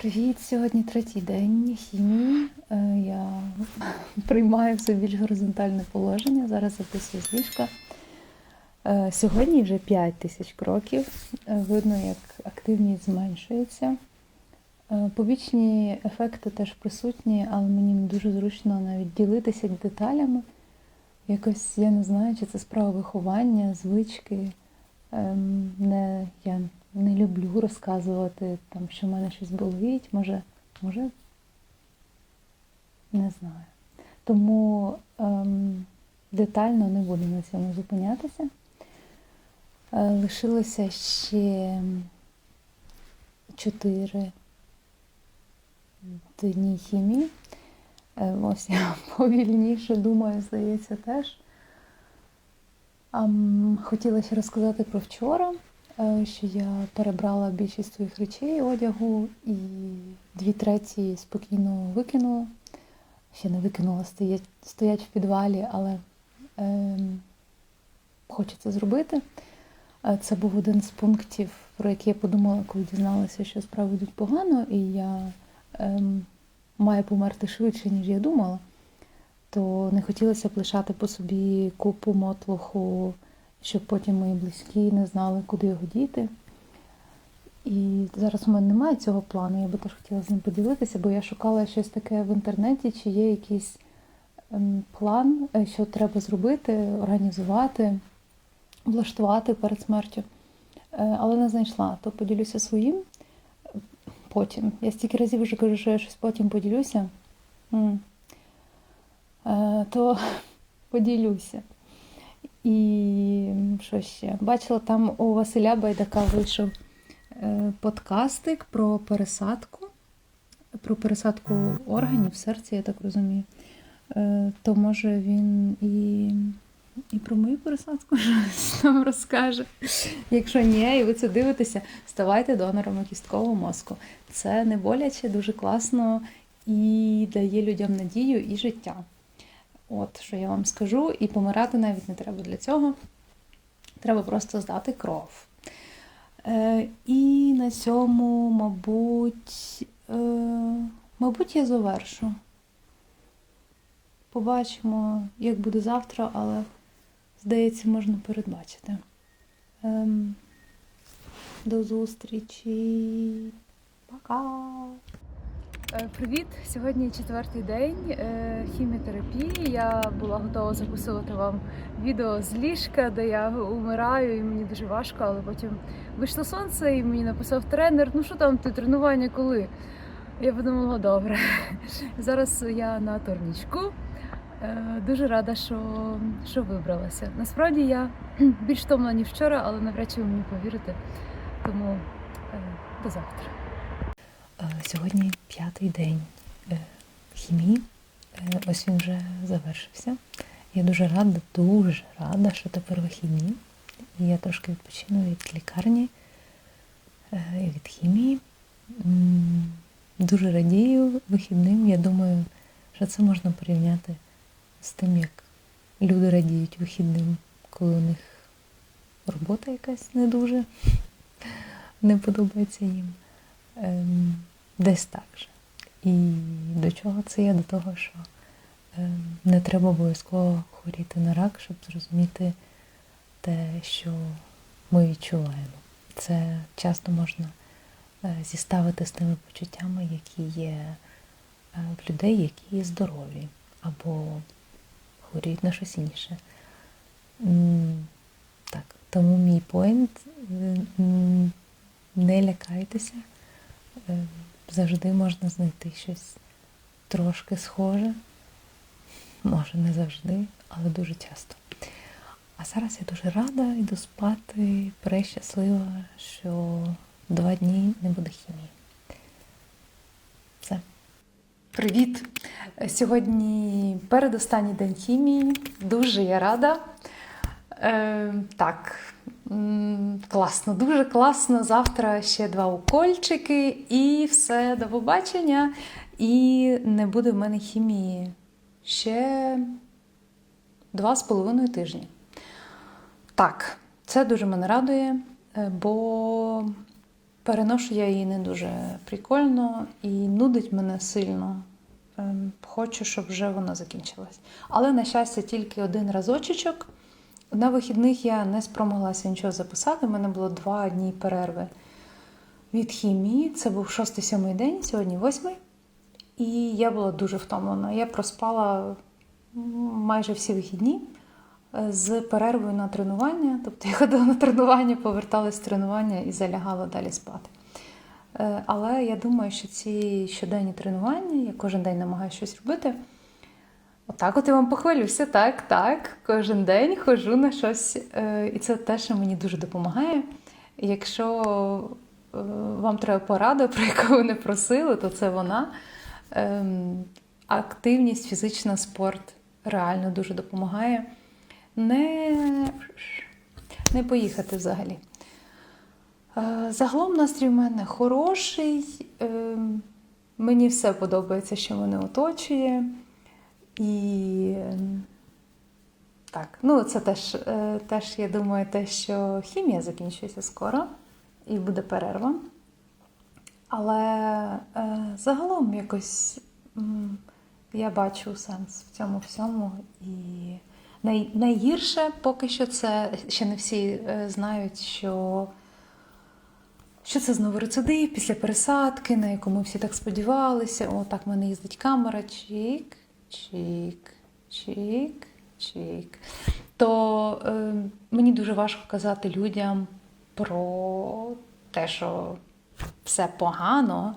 Привіт! Сьогодні третій день хімії. Е, Я приймаю все більш горизонтальне положення. Зараз записую з ліжка. Е, Сьогодні вже 5 тисяч кроків. Е, Видно, як активність зменшується. Побічні ефекти теж присутні, але мені не дуже зручно навіть ділитися деталями. Якось я не знаю, чи це справа виховання, звички. Ем, Не, я не люблю розказувати, там, що в мене щось болить. Може, може, не знаю. Тому ем, детально не буду на цьому зупинятися. Е, лишилося ще чотири дні хімії. Е, ось я повільніше думаю, здається, теж. Ам, Хотіла ще розказати про вчора, що я перебрала більшість своїх речей одягу і дві треті спокійно викинула. Ще не викинула, стоять, стоять в підвалі, але ем, хочу це зробити. Е, Це був один з пунктів, про який я подумала, коли дізналася, що справи йдуть погано, і я ем, маю померти швидше, ніж я думала то не хотілося б лишати по собі купу мотлуху, щоб потім мої близькі не знали, куди його діти. І зараз у мене немає цього плану, я би теж хотіла з ним поділитися, бо я шукала щось таке в інтернеті, чи є якийсь ем, план, е, що треба зробити, організувати, влаштувати перед смертю. Е, Але не знайшла, то поділюся своїм потім. Я стільки разів вже кажу, що я щось потім поділюся. Е, то поділюся. І що ще? Бачила, там у Василя Байдака вийшов е, подкастик про пересадку, про пересадку органів серця, я так розумію. Е, То може він і, і про мою пересадку щось нам розкаже. Якщо ні, і ви це дивитеся, ставайте донорами кісткового мозку. Це не боляче, дуже класно і дає людям надію і життя. От що я вам скажу, і помирати навіть не треба для цього. Треба просто здати кров. Е, і на цьому, мабуть, е, мабуть, я завершу. Побачимо, як буде завтра, але, здається, можна передбачити. Ем, до зустрічі. Пока! Е, Привіт! Сьогодні четвертий день е, хіміотерапії. Я була готова записувати вам відео з ліжка, де я умираю, і мені дуже важко, але потім вийшло сонце, і мені написав тренер: ну що там ти тренування коли? Я подумала, добре. Зараз я на турнічку. Е, Дуже рада, що, що вибралася. Насправді я більш втомлена, ніж вчора, але навряд чи ви мені повірите. Тому до завтра. Сьогодні п'ятий день е, хімії. Е, Ось він вже завершився. Я дуже рада, дуже рада, що тепер вихідні. І я трошки відпочину від лікарні е, і від хімії. Дуже радію вихідним. Я думаю, що це можна порівняти з тим, як люди радіють вихідним, коли у них робота якась не дуже не подобається їм. Десь так же. І до чого це є? До того, що ем, не треба обов'язково хворіти на рак, щоб зрозуміти те, що ми відчуваємо. Це часто можна е, зіставити з тими почуттями, які є е, в людей, які здорові або хворіють на щось інше. Так, тому мій поінт не лякайтеся. Завжди можна знайти щось трошки схоже. Може, не завжди, але дуже часто. А зараз я дуже рада йду спати, прещаслива, що два дні не буде хімії. Все. Привіт! Сьогодні передостанній день хімії. Дуже я рада. Е, так, класно, дуже класно. Завтра ще два укольчики і все, до побачення. І не буде в мене хімії ще два з половиною тижні. Так, це дуже мене радує, е, бо переношу я її не дуже прикольно і нудить мене сильно. Ем, Хочу, щоб вже вона закінчилась. Але, на щастя, тільки один разочечок. На вихідних я не спромоглася нічого записати. У мене було два дні перерви від хімії. Це був шостий-сьомий день, сьогодні восьмий. І я була дуже втомлена. Я проспала майже всі вихідні е, з перервою на тренування. Тобто я ходила на тренування, поверталась з тренування і залягала далі спати. Е, Але я думаю, що ці щоденні тренування, я кожен день намагаюся щось робити. Отак, от я вам похвалюся, так, так. Кожен день ходжу на щось. е, І це те, що мені дуже допомагає. Якщо е, вам треба порада, про яку ви не просили, то це вона. Ем, Активність, фізична спорт реально дуже допомагає. Не, не поїхати взагалі. Е, Загалом настрій в мене хороший. Ем, Мені все подобається, що мене оточує. І ем, так, ну це теж, е, теж, я думаю, те, що хімія закінчується скоро і буде перерва. Але е, загалом якось я бачу сенс в цьому всьому. І най, найгірше поки що це ще не всі е, знають, що, що це знову рецидив після пересадки, на яку ми всі так сподівалися. О, так в мене їздить камера. Чік, чік, чік, чік. То е, мені дуже важко казати людям про те, що все погано.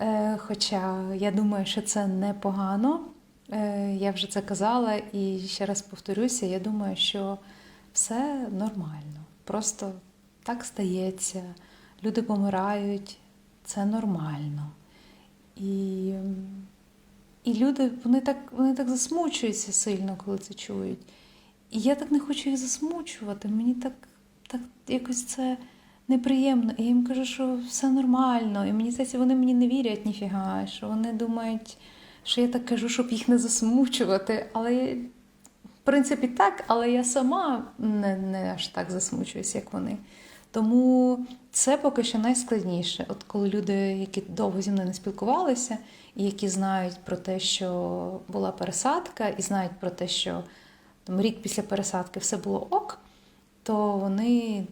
Е, Хоча я думаю, що це не погано. Е, Я вже це казала і ще раз повторюся: я думаю, що все нормально. Просто так стається. Люди помирають, це нормально. І, люди вони так, вони так засмучуються сильно, коли це чують. І я так не хочу їх засмучувати. Мені так, так якось це неприємно. І я їм кажу, що все нормально. І мені здається, вони мені не вірять ніфіга, що вони думають, що я так кажу, щоб їх не засмучувати. Але в принципі так, але я сама не, не аж так засмучуюсь, як вони. Тому це поки що найскладніше. От коли люди, які довго зі мною не спілкувалися, і які знають про те, що була пересадка, і знають про те, що там рік після пересадки все було ок, то вони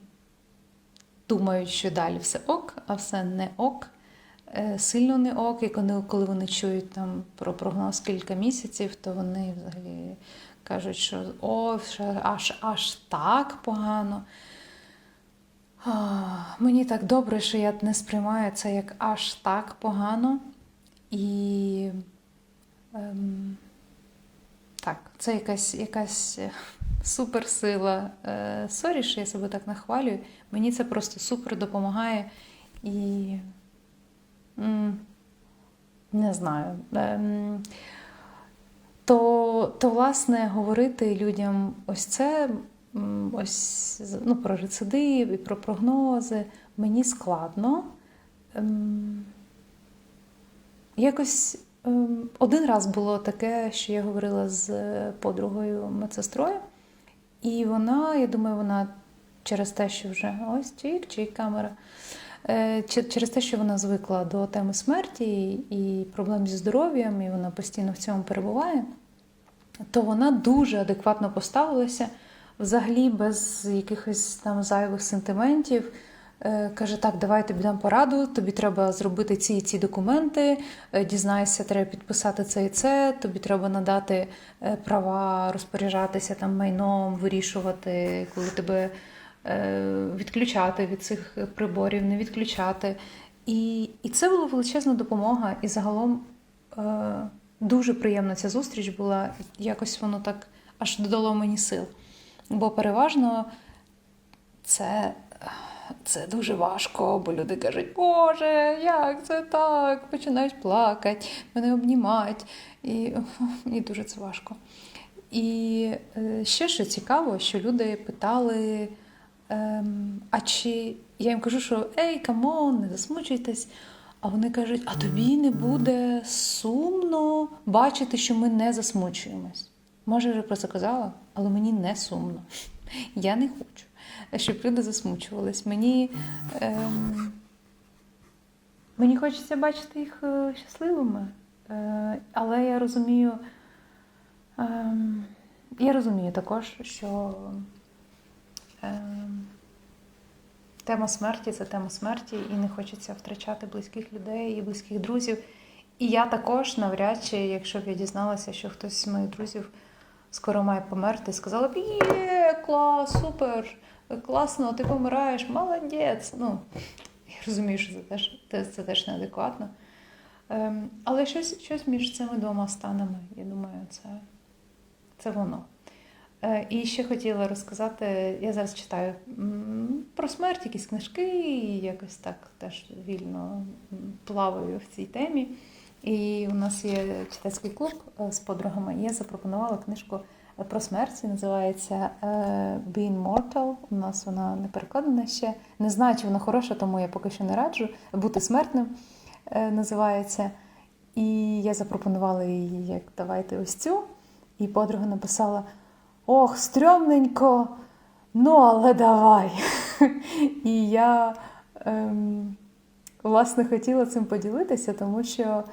думають, що далі все ок, а все не ок, е, сильно не ок. І коли, вони чують там про прогноз кілька місяців, то вони взагалі кажуть, що о, аж аж так погано. Мені так добре, що я не сприймаю це як аж так погано. І ем, так, це якась якась суперсила. Е, Сорі, що я себе так нахвалюю. Мені це просто супер допомагає і м, не знаю. Ем, то, то, власне, говорити людям ось це, ось ну, про рецидив і про прогнози мені складно. Ем, Якось ем, один раз було таке, що я говорила з подругою медсестрою, і вона, я думаю, вона через те, що вже ось чик, чик, камера. Е, Через те, що вона звикла до теми смерті і проблем зі здоров'ям, і вона постійно в цьому перебуває, то вона дуже адекватно поставилася, взагалі без якихось там зайвих сентиментів. Е, Каже, так, давай тобі дам пораду, тобі треба зробити ці і ці документи, е, дізнайся, треба підписати це і це, тобі треба надати е, права розпоряджатися там майном, вирішувати, коли тебе відключати від цих приборів, не відключати. І, і це була величезна допомога. І загалом дуже приємна ця зустріч була. Якось воно так аж додало мені сил. Бо переважно це, це дуже важко, бо люди кажуть, Боже, як це так? Починають плакати, мене обнімають. І мені дуже це важко. І е, ще що цікаво, що люди питали, ем, а чи я їм кажу, що ей, камон, не засмучуйтесь. А вони кажуть, а тобі не буде сумно бачити, що ми не засмучуємось. Може, вже про це казала, але мені не сумно. Я не хочу, щоб люди засмучувались. Мені ем, Мені хочеться бачити їх е, щасливими. Е, Але я розумію, ем, я розумію також, що ем, тема смерті це тема смерті, і не хочеться втрачати близьких людей і близьких друзів. І я також навряд чи, якщо б я дізналася, що хтось з моїх друзів скоро має померти, сказала б: є, клас, супер, класно, ти помираєш, молодець. Ну, я розумію, що це теж, це, це теж неадекватно. Ем, але щось, щось між цими двома станами, я думаю, це, це воно. Е, і ще хотіла розказати, я зараз читаю про смерть, якісь книжки, і якось так теж вільно плаваю в цій темі. І у нас є читацький клуб е, з подругами, я запропонувала книжку е, про смерть, називається е, Being Mortal. У нас вона не перекладена ще. Не знаю, чи вона хороша, тому я поки що не раджу. Бути смертним називається. І я запропонувала їй, як давайте ось цю. І подруга написала: Ох, стрьомненько, ну але давай. І я ем, власне хотіла цим поділитися, тому що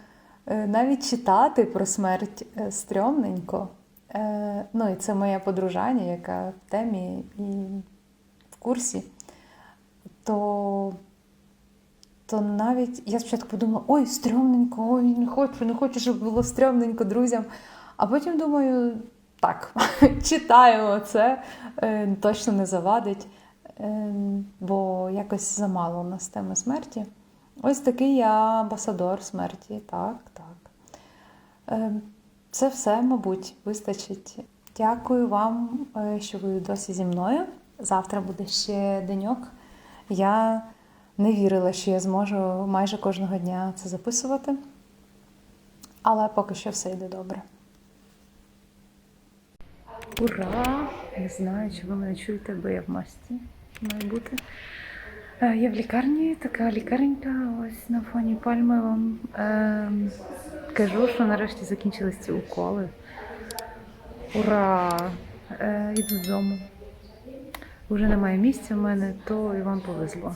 навіть читати про смерть е, стрьомненько. Е, ну і це моя подружання, яка в темі і в курсі. То то навіть я спочатку подумала, ой, стрьомненько, ой, не хочу, не хочу, щоб було стрьомненько друзям. А потім думаю, так, читаємо це, е, точно не завадить, е, бо якось замало у нас теми смерті. Ось такий я амбасадор смерті. Так, так. Е, Це все, мабуть, вистачить. Дякую вам, е, що ви досі зі мною. Завтра буде ще деньок. Я не вірила, що я зможу майже кожного дня це записувати. Але поки що все йде добре. Ура! Не знаю, чи ви мене чуєте, бо я в масці має бути. Е, Я в лікарні, така лікаренька, ось на фоні пальми вам е, кажу, що нарешті закінчились ці уколи. Ура! Е, Іду додому. Уже немає місця в мене, то і вам повезло.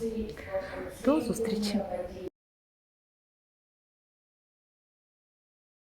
До зустрічі!